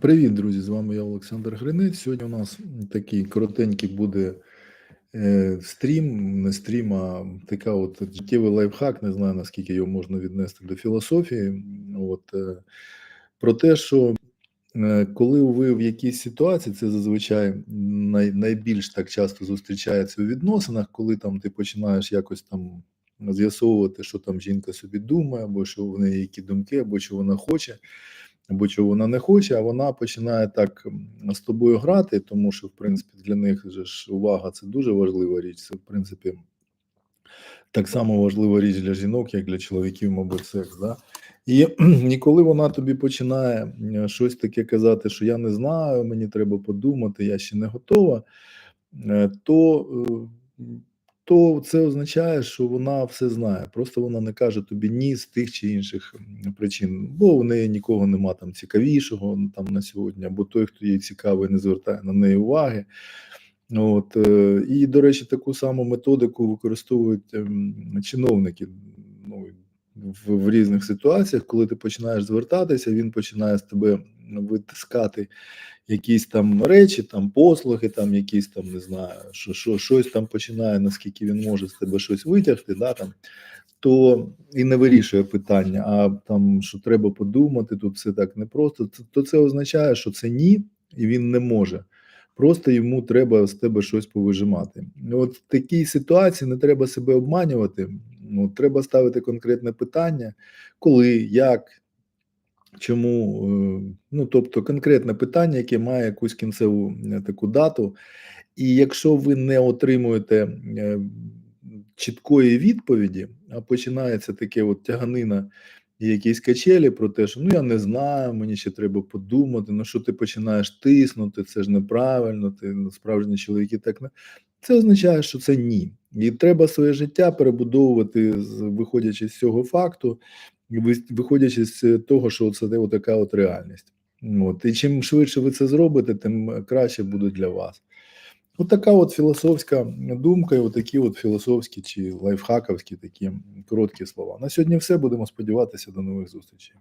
Привіт, друзі! З вами я Олександр Гринець. Сьогодні у нас такий коротенький буде е, стрім, не стрім, а така от життєвий лайфхак. Не знаю наскільки його можна віднести до філософії. От е, про те, що е, коли ви в якійсь ситуації, це зазвичай най, найбільш так часто зустрічається у відносинах, коли там ти починаєш якось там з'ясовувати, що там жінка собі думає, або що в неї які думки, або що вона хоче або чого вона не хоче, а вона починає так з тобою грати, тому що, в принципі, для них же ж увага це дуже важлива річ. Це, в принципі, так само важлива річ для жінок, як для чоловіків, мабуть, секс. Да? І, і коли вона тобі починає щось таке казати, що я не знаю, мені треба подумати, я ще не готова, е, то е, то це означає, що вона все знає. Просто вона не каже тобі ні з тих чи інших причин, бо в неї нікого нема там цікавішого там на сьогодні, або той, хто їй цікавий, не звертає на неї уваги. От е, і до речі, таку саму методику використовують ем, чиновники. Ну в, в різних ситуаціях, коли ти починаєш звертатися, він починає з тебе витискати якісь там речі, там послуги, там якісь там не знаю, що що щось там починає, наскільки він може з тебе щось витягти, да там. То і не вирішує питання, а там що треба подумати, тут все так непросто. То це означає, що це ні, і він не може. Просто йому треба з тебе щось повижимати. От в такій ситуації не треба себе обманювати. Ну, Треба ставити конкретне питання, коли, як, чому, е, ну тобто конкретне питання, яке має якусь кінцеву е, таку дату. І якщо ви не отримуєте е, чіткої відповіді, а починається таке от тяганина і якісь качелі про те, що ну я не знаю, мені ще треба подумати. Ну що ти починаєш тиснути? Це ж неправильно. Ти ну, справжні чоловіки так не це означає, що це ні, і треба своє життя перебудовувати, виходячи з цього факту, виходячи з того, що це така от реальність. От і чим швидше ви це зробите, тим краще буде для вас. От така от філософська думка, і отакі от філософські чи лайфхаковські такі короткі слова. На сьогодні все. Будемо сподіватися до нових зустрічей.